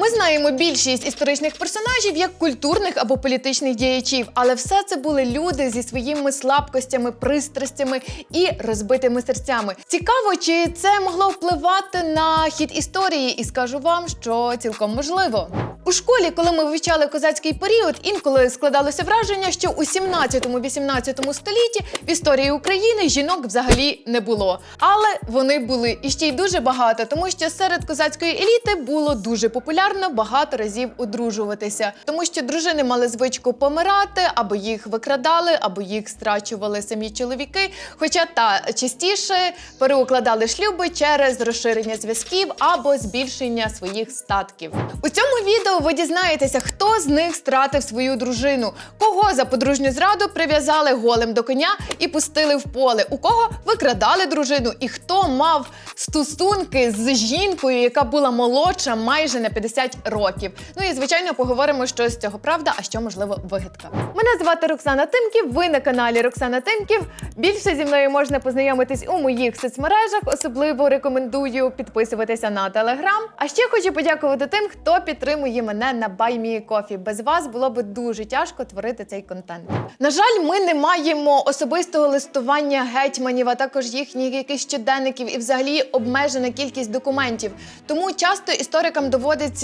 Ми знаємо більшість історичних персонажів як культурних або політичних діячів, але все це були люди зі своїми слабкостями, пристрастями і розбитими серцями. Цікаво, чи це могло впливати на хід історії, і скажу вам, що цілком можливо. У школі, коли ми вивчали козацький період, інколи складалося враження, що у 17-18 столітті в історії України жінок взагалі не було. Але вони були і ще й дуже багато, тому що серед козацької еліти було дуже популярно багато разів одружуватися, тому що дружини мали звичку помирати, або їх викрадали, або їх страчували самі чоловіки. Хоча та частіше переукладали шлюби через розширення зв'язків або збільшення своїх статків. У цьому відео ви дізнаєтеся, хто з них стратив свою дружину, кого за подружню зраду прив'язали голим до коня і пустили в поле, у кого викрадали дружину, і хто мав стосунки з жінкою, яка була молодша майже на 50 років. Ну і звичайно поговоримо, що з цього правда, а що можливо вигадка. Мене звати Роксана Тимків. Ви на каналі Роксана Тимків. Більше зі мною можна познайомитись у моїх соцмережах. Особливо рекомендую підписуватися на телеграм. А ще хочу подякувати тим, хто підтримує мене на BuyMeCoffee. Без вас було б дуже тяжко творити цей контент. На жаль, ми не маємо особистого листування гетьманів, а також їхніх якихось щоденників і взагалі обмежена кількість документів. Тому часто історикам доводиться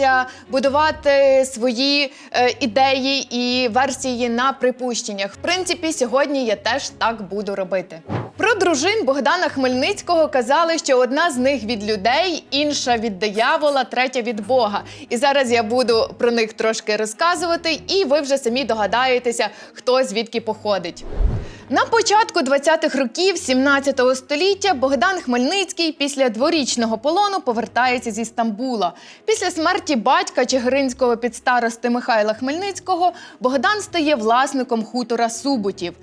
будувати свої е, ідеї і версії на припущеннях. В принципі, сьогодні я теж так буду робити. Про дружин Богдана Хмельницького казали, що одна з них від людей, інша від диявола, третя від Бога. І зараз я буду про них трошки розказувати, і ви вже самі догадаєтеся, хто звідки походить. На початку 20-х років 17 століття Богдан Хмельницький після дворічного полону повертається зі Стамбула. Після смерті батька Чигиринського підстарости Михайла Хмельницького Богдан стає власником хутора Суботів.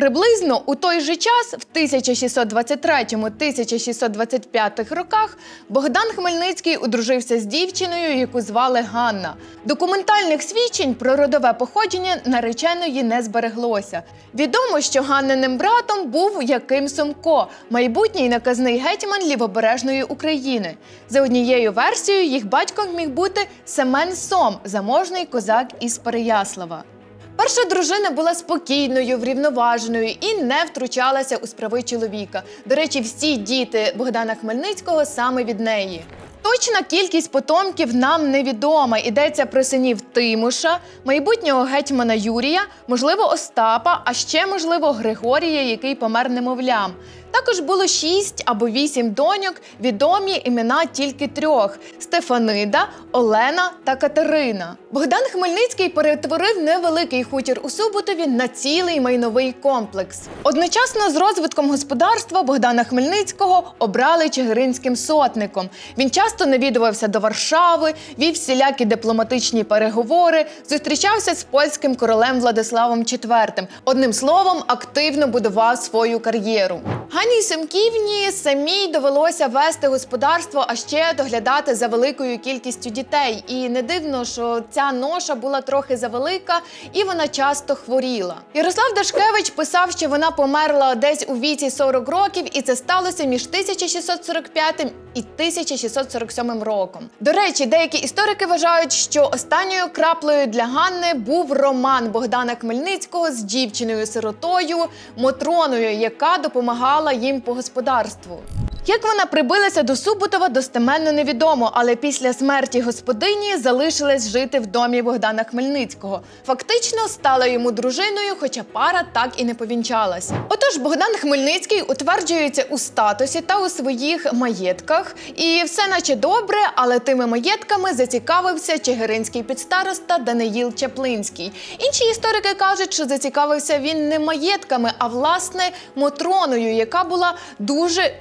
Приблизно у той же час, в 1623-1625 роках, Богдан Хмельницький одружився з дівчиною, яку звали Ганна. Документальних свідчень про родове походження нареченої не збереглося. Відомо, що Ганниним братом був Яким Сомко, майбутній наказний гетьман лівобережної України. За однією версією, їх батьком міг бути Семен Сом, заможний козак із Переяслава. Перша дружина була спокійною, врівноваженою і не втручалася у справи чоловіка. До речі, всі діти Богдана Хмельницького саме від неї. Точна кількість потомків нам невідома. Йдеться про синів Тимуша, майбутнього гетьмана Юрія, можливо, Остапа, а ще можливо Григорія, який помер немовлям. Також було шість або вісім доньок, відомі імена тільки трьох: Стефанида, Олена та Катерина. Богдан Хмельницький перетворив невеликий хутір у Суботові на цілий майновий комплекс. Одночасно з розвитком господарства Богдана Хмельницького обрали чигиринським сотником. Він часто навідувався до Варшави, вів всілякі дипломатичні переговори, зустрічався з польським королем Владиславом IV. Одним словом, активно будував свою кар'єру. Ганні Семківні самій довелося вести господарство, а ще доглядати за великою кількістю дітей. І не дивно, що ця ноша була трохи завелика, і вона часто хворіла. Ярослав Дашкевич писав, що вона померла десь у віці 40 років, і це сталося між 1645 і 1647 роком. До речі, деякі історики вважають, що останньою краплею для Ганни був роман Богдана Хмельницького з дівчиною-сиротою Мотроною, яка допомагала їм по господарству. Як вона прибилася до Суботова, достеменно невідомо, але після смерті господині залишилась жити в домі Богдана Хмельницького. Фактично стала йому дружиною, хоча пара так і не повінчалась. Отож, Богдан Хмельницький утверджується у статусі та у своїх маєтках, і все наче добре, але тими маєтками зацікавився чигиринський підстароста Даниїл Чаплинський. Інші історики кажуть, що зацікавився він не маєтками, а власне Мотроною, яка була дуже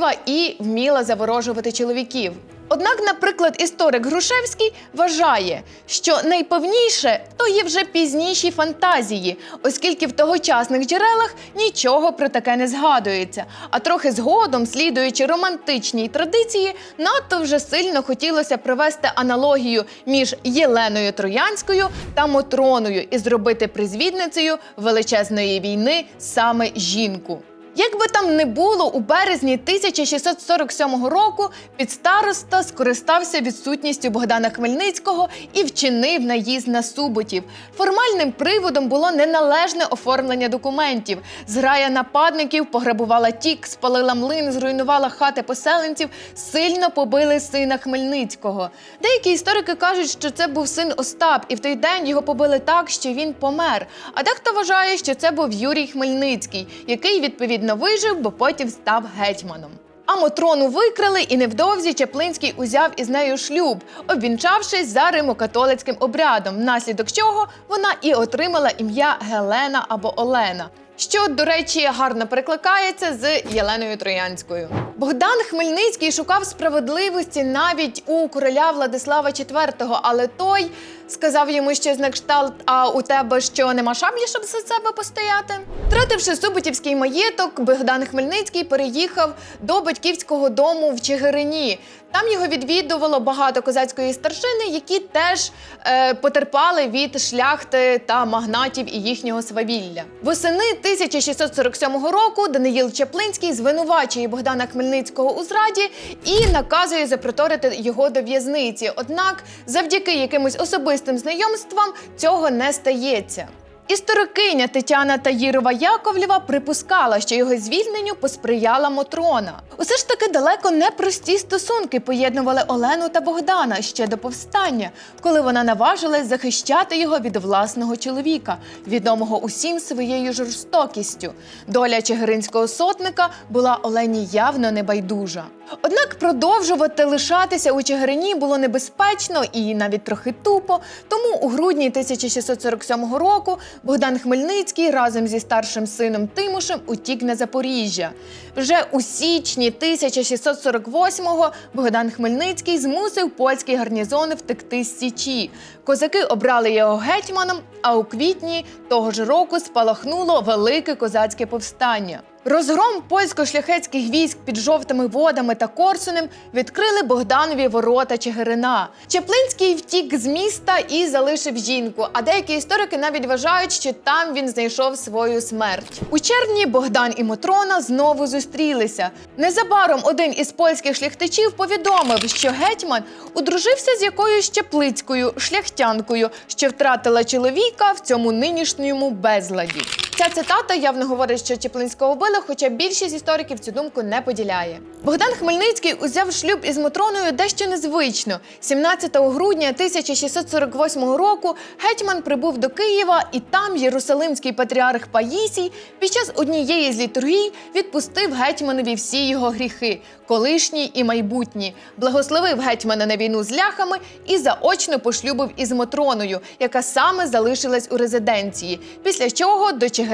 красива і вміла заворожувати чоловіків. Однак, наприклад, історик Грушевський вважає, що найповніше то є вже пізніші фантазії, оскільки в тогочасних джерелах нічого про таке не згадується. А трохи згодом, слідуючи романтичній традиції, надто вже сильно хотілося провести аналогію між Єленою Троянською та Мотроною і зробити призвідницею величезної війни саме жінку. Як би там не було, у березні 1647 року підстароста скористався відсутністю Богдана Хмельницького і вчинив наїзд на суботів. Формальним приводом було неналежне оформлення документів. Зграя нападників пограбувала тік, спалила млин, зруйнувала хати поселенців, сильно побили сина Хмельницького. Деякі історики кажуть, що це був син Остап, і в той день його побили так, що він помер. А дехто вважає, що це був Юрій Хмельницький, який відповідно вижив, бо потім став гетьманом. А Мотрону викрили, і невдовзі Чаплинський узяв із нею шлюб, обвінчавшись за римокатолицьким обрядом, внаслідок чого вона і отримала ім'я Гелена або Олена. Що, до речі, гарно перекликається з Єленою Троянською. Богдан Хмельницький шукав справедливості навіть у короля Владислава IV, але той сказав йому щось на кшталт: а у тебе що нема шаблі, щоб за себе постояти? Втративши Суботівський маєток, Богдан Хмельницький переїхав до батьківського дому в Чигирині. Там його відвідувало багато козацької старшини, які теж е, потерпали від шляхти та магнатів і їхнього свавілля. Восени 1647 року Даниїл Чаплинський звинувачує Богдана Хмельницького у зраді і наказує запроторити його до в'язниці. Однак, завдяки якимось особистим знайомствам цього не стається. Історикиня Тетяна Таїрова Яковлєва припускала, що його звільненню посприяла Мотрона. Усе ж таки далеко не прості стосунки поєднували Олену та Богдана ще до повстання, коли вона наважилась захищати його від власного чоловіка, відомого усім своєю жорстокістю. Доля чигиринського сотника була Олені явно небайдужа. Однак продовжувати лишатися у Чигирині було небезпечно і навіть трохи тупо. Тому у грудні 1647 року Богдан Хмельницький разом зі старшим сином Тимошем утік на Запоріжжя. Вже у січні 1648-го Богдан Хмельницький змусив польські гарнізони втекти з Січі. Козаки обрали його гетьманом, а у квітні того ж року спалахнуло велике козацьке повстання. Розгром польсько-шляхетських військ під жовтими водами та Корсунем відкрили Богданові ворота Чигирина. Чеплинський втік з міста і залишив жінку. А деякі історики навіть вважають, що там він знайшов свою смерть. У червні Богдан і Мотрона знову зустрілися. Незабаром один із польських шляхтичів повідомив, що гетьман одружився з якоюсь чеплицькою шляхтянкою, що втратила чоловіка в цьому нинішньому безладі. Ця цитата явно говорить, що Чеплинського вбили, хоча більшість істориків цю думку не поділяє. Богдан Хмельницький узяв шлюб із Мотроною дещо незвично. 17 грудня 1648 року гетьман прибув до Києва, і там Єрусалимський патріарх Паїсій під час однієї з літургій відпустив гетьманові всі його гріхи, колишні і майбутні, благословив гетьмана на війну з ляхами і заочно пошлюбив із Мотроною, яка саме залишилась у резиденції. Після чого до Чигирина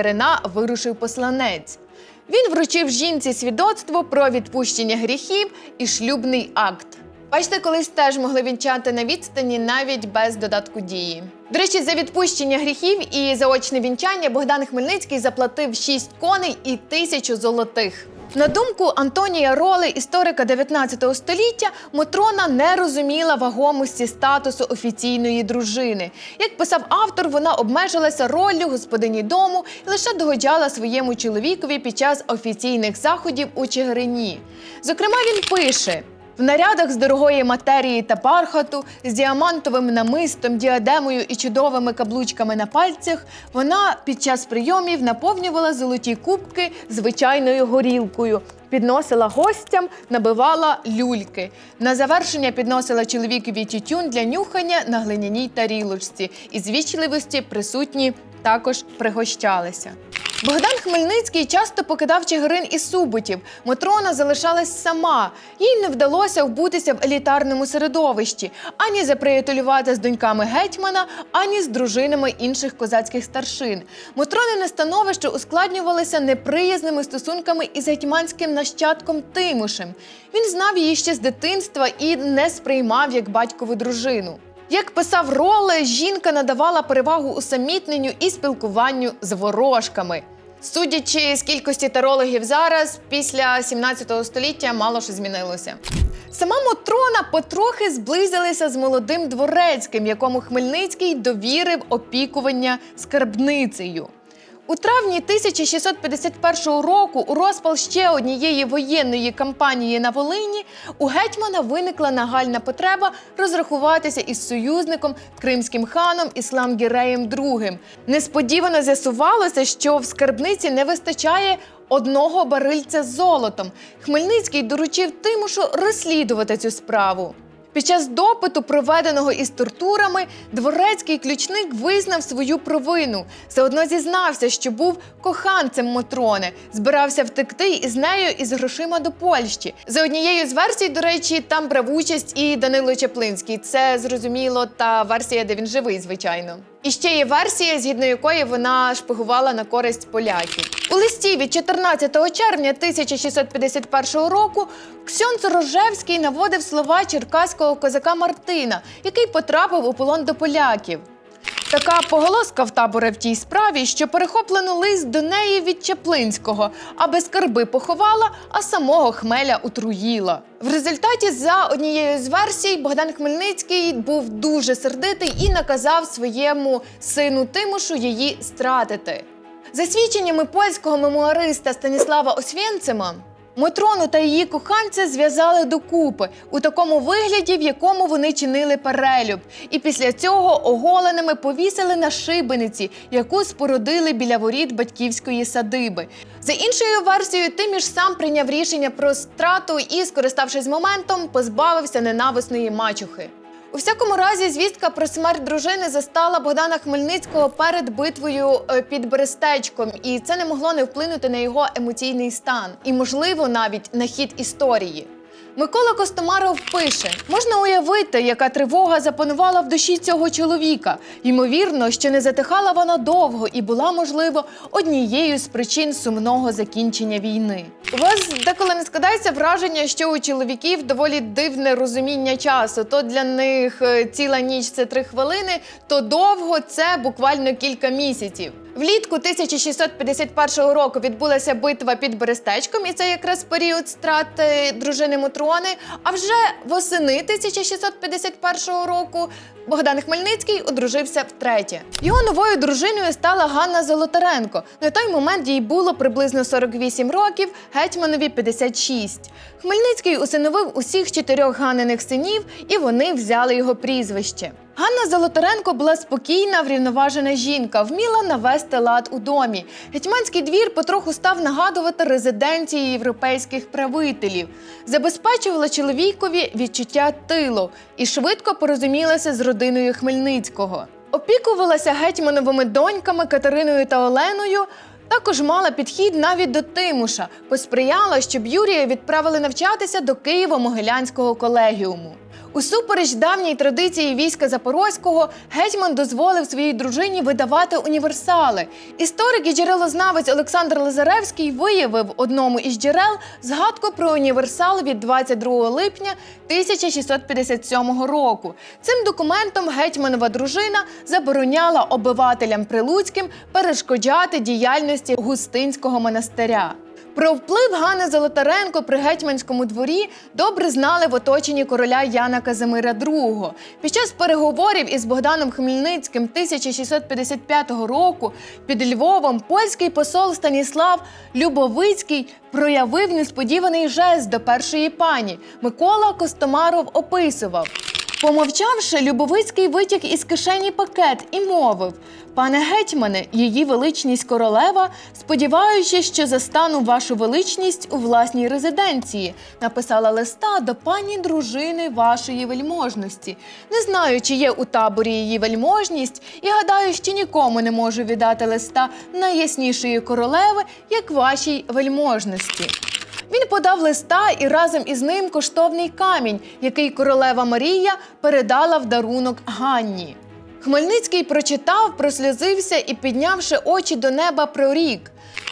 вирушив посланець. Він вручив жінці свідоцтво про відпущення гріхів і шлюбний акт. Бачите, колись теж могли вінчати на відстані навіть без додатку дії. До речі, за відпущення гріхів і заочне вінчання Богдан Хмельницький заплатив 6 коней і тисячу золотих. На думку Антонія Роли, історика 19 століття, Мотрона не розуміла вагомості статусу офіційної дружини. Як писав автор, вона обмежилася роллю господині дому і лише догоджала своєму чоловікові під час офіційних заходів у Чигирині. Зокрема, він пише. В нарядах з дорогої матерії та бархату, з діамантовим намистом, діадемою і чудовими каблучками на пальцях, вона під час прийомів наповнювала золоті кубки звичайною горілкою, підносила гостям, набивала люльки. На завершення підносила чоловікові тютюн для нюхання на глиняній тарілочці. Із вічливості присутні також пригощалися. Богдан Хмельницький часто покидав Чигирин і Суботів. Мотрона залишалась сама. Їй не вдалося вбутися в елітарному середовищі, ані заприятелювати з доньками гетьмана, ані з дружинами інших козацьких старшин. Мотронине становище ускладнювалося неприязними стосунками із гетьманським нащадком Тимошем. Він знав її ще з дитинства і не сприймав як батькову дружину. Як писав Роле, жінка надавала перевагу усамітненню і спілкуванню з ворожками. Судячи з кількості тарологів зараз, після 17 століття мало що змінилося. Сама Мотрона потрохи зблизилася з молодим дворецьким, якому Хмельницький довірив опікування скарбницею. У травні 1651 року, у розпал ще однієї воєнної кампанії на Волині, у гетьмана виникла нагальна потреба розрахуватися із союзником кримським ханом Іслам Гіреєм II. Несподівано з'ясувалося, що в скарбниці не вистачає одного барильця з золотом. Хмельницький доручив Тимушу розслідувати цю справу. Під час допиту, проведеного із тортурами, дворецький ключник визнав свою провину. Все одно зізнався, що був коханцем Мотрони, збирався втекти із нею із грошима до Польщі. За однією з версій, до речі, там брав участь і Данило Чаплинський. Це зрозуміло, та версія, де він живий, звичайно. І ще є версія, згідно якої вона шпигувала на користь поляків. У листі від 14 червня 1651 року Ксьонц Рожевський наводив слова черкаського козака Мартина, який потрапив у полон до поляків. Така поголоска в табора в тій справі, що перехоплено лист до неї від Чаплинського, аби скарби поховала, а самого хмеля утруїла. В результаті, за однією з версій, Богдан Хмельницький був дуже сердитий і наказав своєму сину Тимошу її стратити. За свідченнями польського мемуариста Станіслава Освєнцима, Мотрону та її коханця зв'язали докупи у такому вигляді, в якому вони чинили перелюб, і після цього оголеними повісили на шибениці, яку спородили біля воріт батьківської садиби. За іншою версією, Тиміш сам прийняв рішення про страту і, скориставшись моментом, позбавився ненависної мачухи. У всякому разі, звістка про смерть дружини застала Богдана Хмельницького перед битвою е, під Берестечком, і це не могло не вплинути на його емоційний стан і, можливо, навіть на хід історії. Микола Костомаров пише: можна уявити, яка тривога запанувала в душі цього чоловіка. Ймовірно, що не затихала вона довго і була, можливо, однією з причин сумного закінчення війни. У вас деколи не складається враження, що у чоловіків доволі дивне розуміння часу. То для них е, ціла ніч це три хвилини, то довго це буквально кілька місяців. Влітку 1651 року відбулася битва під Берестечком, і це якраз період страти дружини Мотрони. А вже восени 1651 року Богдан Хмельницький одружився втретє. Його новою дружиною стала Ганна Золотаренко. На той момент їй було приблизно 48 років, гетьманові 56. Хмельницький усиновив усіх чотирьох ганених синів, і вони взяли його прізвище. Ганна Золотаренко була спокійна, врівноважена жінка, вміла навести лад у домі. Гетьманський двір потроху став нагадувати резиденції європейських правителів, забезпечувала чоловікові відчуття тилу і швидко порозумілася з родиною Хмельницького. Опікувалася гетьмановими доньками Катериною та Оленою. Також мала підхід навіть до Тимуша, посприяла, щоб Юрія відправили навчатися до Києво-Могилянського колегіуму. Усупереч давній традиції війська Запорозького, гетьман дозволив своїй дружині видавати універсали. Історик і джерелознавець Олександр Лазаревський виявив одному із джерел згадку про універсал від 22 липня 1657 року. Цим документом гетьманова дружина забороняла обивателям прилуцьким перешкоджати діяльності Густинського монастиря. Про вплив Гани Золотаренко при гетьманському дворі добре знали в оточенні короля Яна Казимира II. Під час переговорів із Богданом Хмельницьким 1655 року під Львовом польський посол Станіслав Любовицький проявив несподіваний жест до першої пані. Микола Костомаров описував. Помовчавши, Любовицький витяг із кишені пакет і мовив: Пане гетьмане, її величність королева, сподіваючись, що застану вашу величність у власній резиденції, написала листа до пані дружини вашої вельможності. Не знаю, чи є у таборі її вельможність, і гадаю, що нікому не можу віддати листа найяснішої королеви, як вашій вельможності. Він подав листа і разом із ним коштовний камінь, який королева Марія передала в дарунок Ганні. Хмельницький прочитав, прослізився і, піднявши очі до неба, прорік.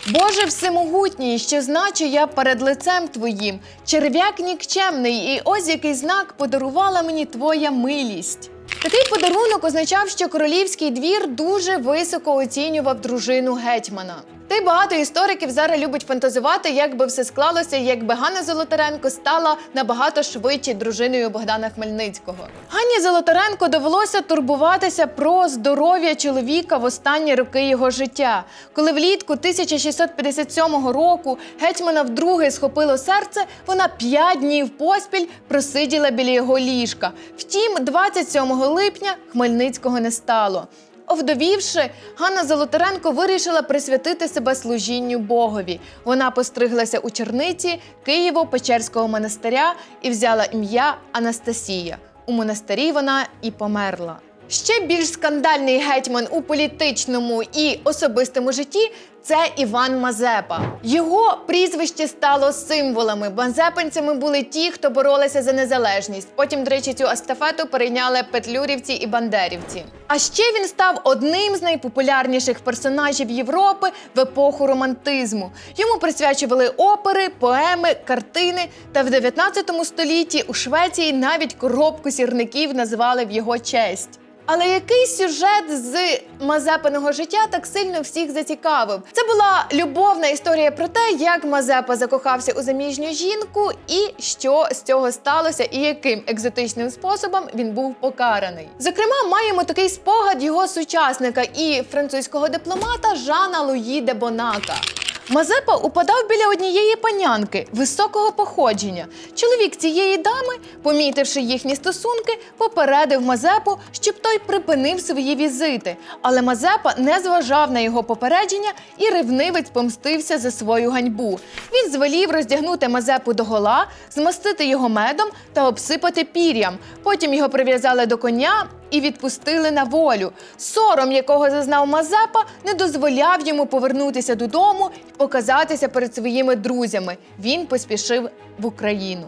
Боже всемогутній, що значу я перед лицем твоїм, черв'як нікчемний, і ось який знак подарувала мені твоя милість. Такий подарунок означав, що королівський двір дуже високо оцінював дружину гетьмана. Й багато істориків зараз любить фантазувати, як би все склалося, якби Ганна Золотаренко стала набагато швидше дружиною Богдана Хмельницького. Ганні Золотаренко довелося турбуватися про здоров'я чоловіка в останні роки його життя, коли влітку 1657 року гетьмана вдруге схопило серце. Вона п'ять днів поспіль просиділа біля його ліжка. Втім, 27 липня Хмельницького не стало. Овдовівши, Ганна Золотаренко вирішила присвятити себе служінню Богові. Вона постриглася у черниці Києво-Печерського монастиря і взяла ім'я Анастасія. У монастирі вона і померла. Ще більш скандальний гетьман у політичному і особистому житті це Іван Мазепа. Його прізвище стало символами. Мазепинцями були ті, хто боролися за незалежність. Потім, до речі, цю естафету перейняли петлюрівці і бандерівці. А ще він став одним з найпопулярніших персонажів Європи в епоху романтизму. Йому присвячували опери, поеми, картини. Та в 19 столітті у Швеції навіть коробку сірників назвали в його честь. Але який сюжет з Мазепиного життя так сильно всіх зацікавив? Це була любовна історія про те, як Мазепа закохався у заміжню жінку, і що з цього сталося, і яким екзотичним способом він був покараний. Зокрема, маємо такий спогад його сучасника і французького дипломата Жана Луї де Бонака. Мазепа упадав біля однієї панянки високого походження. Чоловік цієї дами, помітивши їхні стосунки, попередив Мазепу, щоб той припинив свої візити. Але Мазепа не зважав на його попередження і ревнивець помстився за свою ганьбу. Він звелів роздягнути Мазепу догола, змастити його медом та обсипати пір'ям. Потім його прив'язали до коня і відпустили на волю. Сором, якого зазнав Мазепа, не дозволяв йому повернутися додому і показатися перед своїми друзями. Він поспішив в Україну.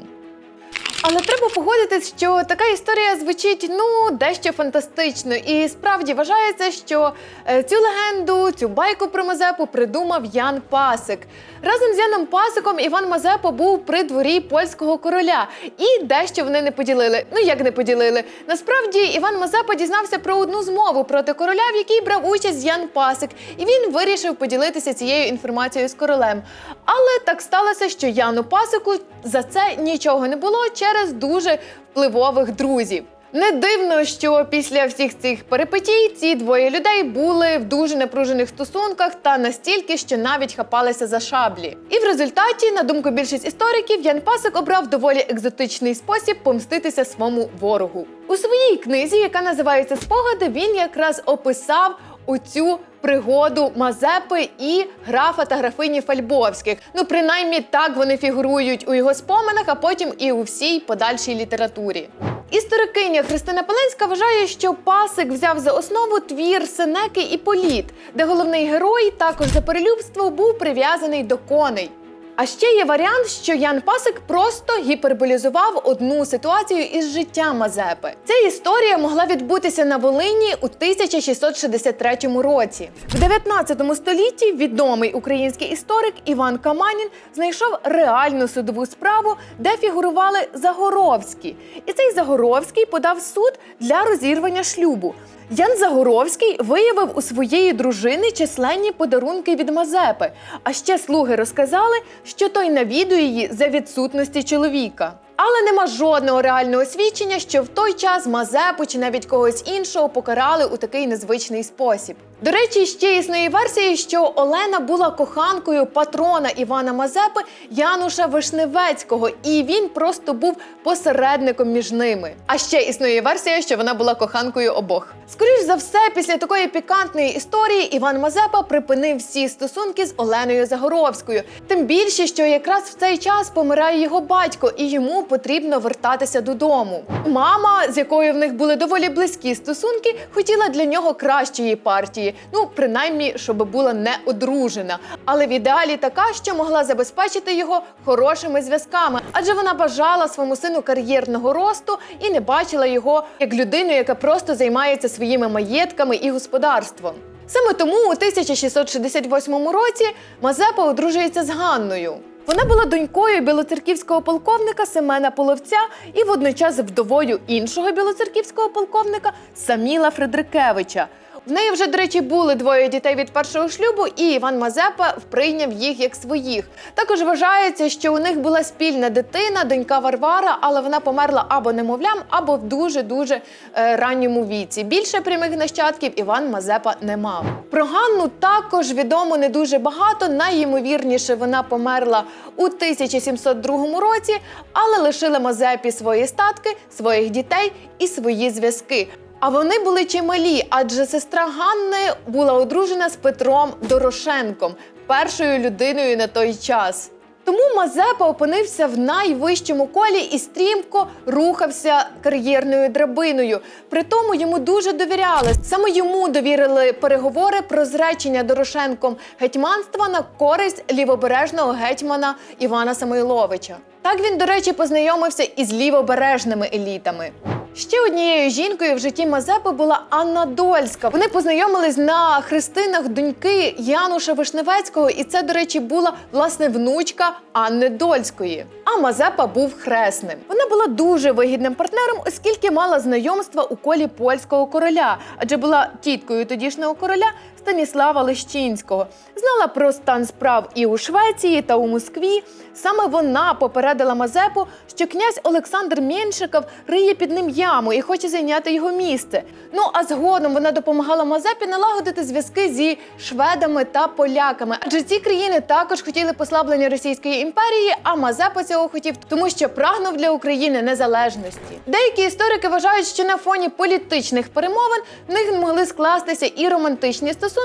Але треба погодитись, що така історія звучить ну дещо фантастично, і справді вважається, що е, цю легенду, цю байку про Мазепу придумав Ян Пасик. Разом з Яном Пасиком Іван Мазепа був при дворі польського короля, і дещо вони не поділили. Ну як не поділили? Насправді Іван Мазепа дізнався про одну змову проти короля, в якій брав участь Ян Пасик, і він вирішив поділитися цією інформацією з королем. Але так сталося, що Яну Пасику за це нічого не було через дуже впливових друзів. Не дивно, що після всіх цих перипетій ці двоє людей були в дуже напружених стосунках та настільки, що навіть хапалися за шаблі. І в результаті, на думку більшість істориків, Ян Пасик обрав доволі екзотичний спосіб помститися своєму ворогу. У своїй книзі, яка називається Спогади, він якраз описав оцю пригоду Мазепи і графа та графині Фальбовських. Ну, принаймні так вони фігурують у його споминах, а потім і у всій подальшій літературі. Історикиня Христина Поленська вважає, що Пасик взяв за основу твір Сенеки і Політ, де головний герой також за перелюбство був прив'язаний до коней. А ще є варіант, що Ян Пасик просто гіперболізував одну ситуацію із життя Мазепи. Ця історія могла відбутися на Волині у 1663 році. В 19 столітті відомий український історик Іван Каманін знайшов реальну судову справу, де фігурували Загоровські. І цей Загоровський подав суд для розірвання шлюбу. Ян Загоровський виявив у своєї дружини численні подарунки від Мазепи. А ще слуги розказали, що той навідує її за відсутності чоловіка. Але нема жодного реального свідчення, що в той час Мазепу чи навіть когось іншого покарали у такий незвичний спосіб. До речі, ще існує версія, що Олена була коханкою патрона Івана Мазепи Януша Вишневецького, і він просто був посередником між ними. А ще існує версія, що вона була коханкою обох. Скоріш за все, після такої пікантної історії Іван Мазепа припинив всі стосунки з Оленою Загоровською. Тим більше, що якраз в цей час помирає його батько, і йому потрібно вертатися додому. Мама, з якою в них були доволі близькі стосунки, хотіла для нього кращої партії. Ну, принаймні, щоб була не одружена. Але в ідеалі така, що могла забезпечити його хорошими зв'язками, адже вона бажала своєму сину кар'єрного росту і не бачила його як людину, яка просто займається своїми маєтками і господарством. Саме тому у 1668 році Мазепа одружується з Ганною. Вона була донькою білоцерківського полковника Семена Половця і водночас вдовою іншого білоцерківського полковника Саміла Фредрикевича. В неї вже, до речі, були двоє дітей від першого шлюбу, і Іван Мазепа прийняв їх як своїх. Також вважається, що у них була спільна дитина, донька Варвара, але вона померла або немовлям, або в дуже дуже е, ранньому віці. Більше прямих нащадків Іван Мазепа не мав. Про Ганну також відомо не дуже багато. Найімовірніше вона померла у 1702 році, але лишила Мазепі свої статки, своїх дітей і свої зв'язки. А вони були чималі, адже сестра Ганни була одружена з Петром Дорошенком, першою людиною на той час. Тому Мазепа опинився в найвищому колі і стрімко рухався кар'єрною драбиною. При тому йому дуже довіряли. Саме йому довірили переговори про зречення Дорошенком гетьманства на користь лівобережного гетьмана Івана Самойловича. Так він, до речі, познайомився із лівобережними елітами. Ще однією жінкою в житті Мазепи була Анна Дольська. Вони познайомились на хрестинах доньки Януша Вишневецького, і це, до речі, була власне внучка Анни Дольської. А Мазепа був хресним. Вона була дуже вигідним партнером, оскільки мала знайомства у колі польського короля, адже була тіткою тодішнього короля Станіслава Лещинського. Знала про стан справ і у Швеції та у Москві. Саме вона попередила Мазепу, що князь Олександр Меншиков риє під ним яму і хоче зайняти його місце. Ну а згодом вона допомагала Мазепі налагодити зв'язки зі шведами та поляками, адже ці країни також хотіли послаблення Російської імперії, а Мазепа цього хотів, тому що прагнув для України незалежності. Деякі історики вважають, що на фоні політичних перемовин в них могли скластися і романтичні стосунки,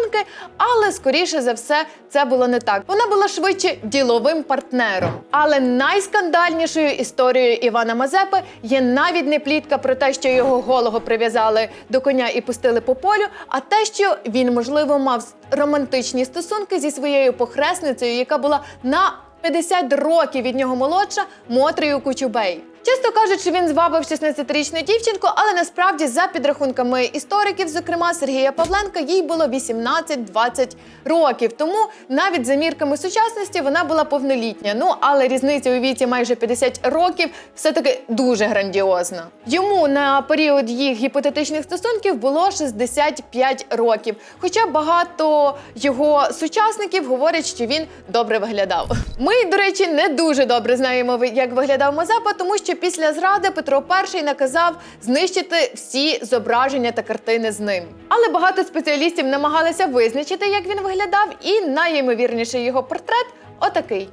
але скоріше за все це було не так. Вона була швидше діловим партнером. Але найскандальнішою історією Івана Мазепи є навіть не плітка про те, що його голого прив'язали до коня і пустили по полю, а те, що він можливо мав романтичні стосунки зі своєю похресницею, яка була на 50 років від нього молодша Мотрію Кучубей. Часто кажуть, що він звабив 16-річну дівчинку, але насправді, за підрахунками істориків, зокрема Сергія Павленка, їй було 18-20 років. Тому навіть за мірками сучасності вона була повнолітня. Ну але різниця у віці майже 50 років все-таки дуже грандіозна. Йому на період їх гіпотетичних стосунків було 65 років. Хоча багато його сучасників говорять, що він добре виглядав. Ми, до речі, не дуже добре знаємо, як виглядав Мазепа, тому що після зради Петро І наказав знищити всі зображення та картини з ним. Але багато спеціалістів намагалися визначити, як він виглядав, і найімовірніший його портрет отакий.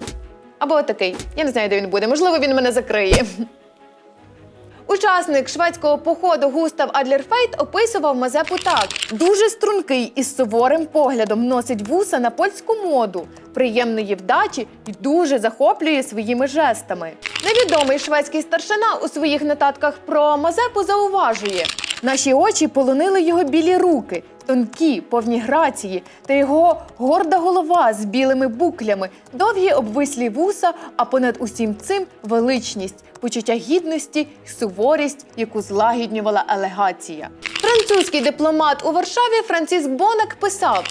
Або отакий. Я не знаю, де він буде. Можливо, він мене закриє. Учасник шведського походу Густав Адлерфейт описував Мазепу так: дуже стрункий із суворим поглядом носить вуса на польську моду, приємної вдачі і дуже захоплює своїми жестами. Невідомий шведський старшина у своїх нотатках про Мазепу зауважує: наші очі полонили його білі руки. Тонкі, повні грації та його горда голова з білими буклями, довгі обвислі вуса, а понад усім цим величність, почуття гідності суворість, яку злагіднювала елегація. Французький дипломат у Варшаві Франциск Бонак писав: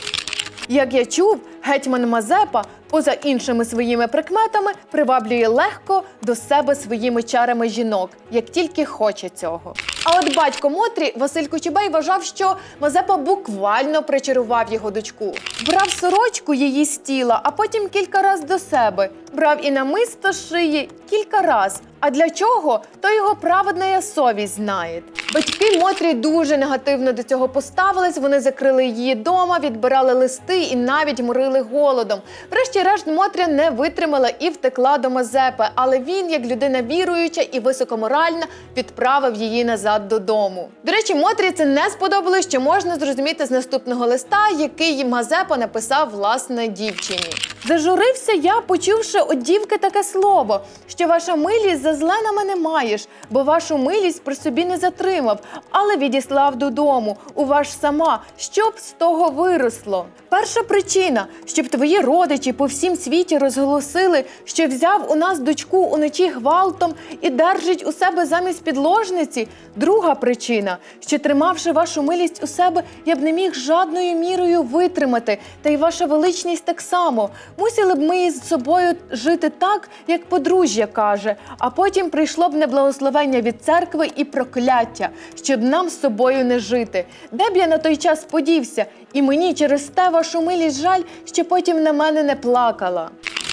як я чув, гетьман Мазепа, поза іншими своїми прикметами, приваблює легко до себе своїми чарами жінок, як тільки хоче цього. А от батько Мотрі Василь Кочубей вважав, що Мазепа буквально причарував його дочку. Брав сорочку її з тіла, а потім кілька раз до себе. Брав і намисто шиї кілька раз. А для чого? То його праведна совість знає. Батьки Мотрі дуже негативно до цього поставились. Вони закрили її дома, відбирали листи і навіть морили голодом. Врешті-решт Мотря не витримала і втекла до Мазепи, але він, як людина віруюча і високоморальна, відправив її назад додому. До речі, Мотрі це не сподобалось, що можна зрозуміти з наступного листа, який Мазепа написав власне дівчині. Зажурився я, почувши од дівки таке слово, що ваша милість за зле на мене маєш, бо вашу милість при собі не затримав, але відіслав додому. У ваш сама, щоб з того виросло. Перша причина, щоб твої родичі по всім світі розголосили, що взяв у нас дочку уночі гвалтом і держить у себе замість підложниці. Друга причина, що тримавши вашу милість у себе, я б не міг жадною мірою витримати, та й ваша величність так само. Мусили б ми із собою жити так, як подружжя каже, а потім прийшло б неблагословення від церкви і прокляття, щоб нам з собою не жити. Де б я на той час подівся, і мені через те вашу милість жаль, що потім на мене не плакала.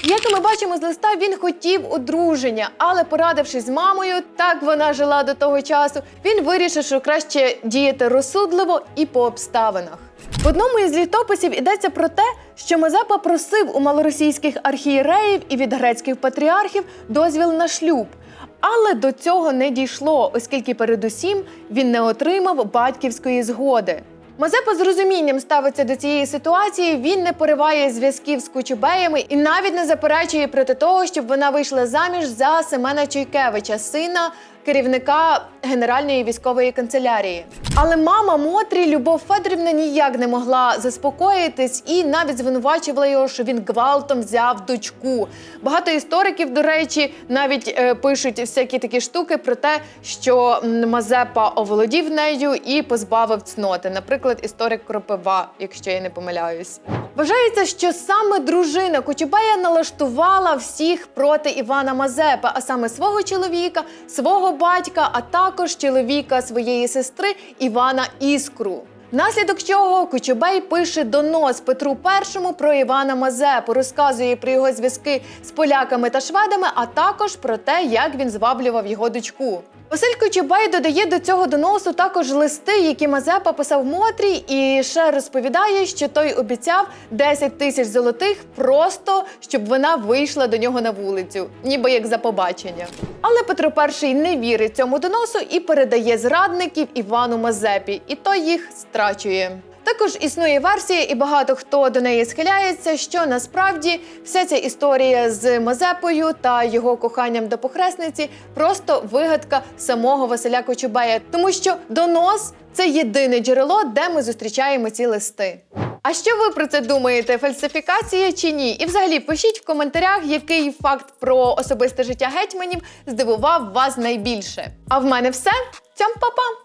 Як ми бачимо з листа, він хотів одруження, але порадившись з мамою, так вона жила до того часу. Він вирішив, що краще діяти розсудливо і по обставинах. В одному із літописів йдеться про те, що Мазепа просив у малоросійських архієреїв і від грецьких патріархів дозвіл на шлюб. Але до цього не дійшло, оскільки передусім він не отримав батьківської згоди. Мазепа з розумінням ставиться до цієї ситуації. Він не пориває зв'язків з Кучубеями і навіть не заперечує проти того, щоб вона вийшла заміж за Семена Чуйкевича, сина керівника Генеральної військової канцелярії. Але мама Мотрі Любов Федорівна ніяк не могла заспокоїтись і навіть звинувачувала його, що він гвалтом взяв дочку. Багато істориків, до речі, навіть е, пишуть всякі такі штуки про те, що Мазепа оволодів нею і позбавив цноти. Наприклад, історик Кропива, якщо я не помиляюсь. Вважається, що саме дружина Кочубея налаштувала всіх проти Івана Мазепи, а саме свого чоловіка, свого батька, а також чоловіка своєї сестри Івана Іскру. Внаслідок чого Кучубей пише донос Петру І про Івана Мазепу, розказує про його зв'язки з поляками та шведами, а також про те, як він зваблював його дочку. Василь Кочубей додає до цього доносу також листи, які Мазепа писав Мотрі, і ще розповідає, що той обіцяв 10 тисяч золотих просто щоб вона вийшла до нього на вулицю, ніби як за побачення. Але Петро І не вірить цьому доносу і передає зрадників Івану Мазепі, і той їх страчує. Також існує версія, і багато хто до неї схиляється, що насправді вся ця історія з Мазепою та його коханням до похресниці просто вигадка самого Василя Кочубея, тому що донос це єдине джерело, де ми зустрічаємо ці листи. А що ви про це думаєте? Фальсифікація чи ні? І взагалі пишіть в коментарях, який факт про особисте життя гетьманів здивував вас найбільше. А в мене все. Цьом па-па!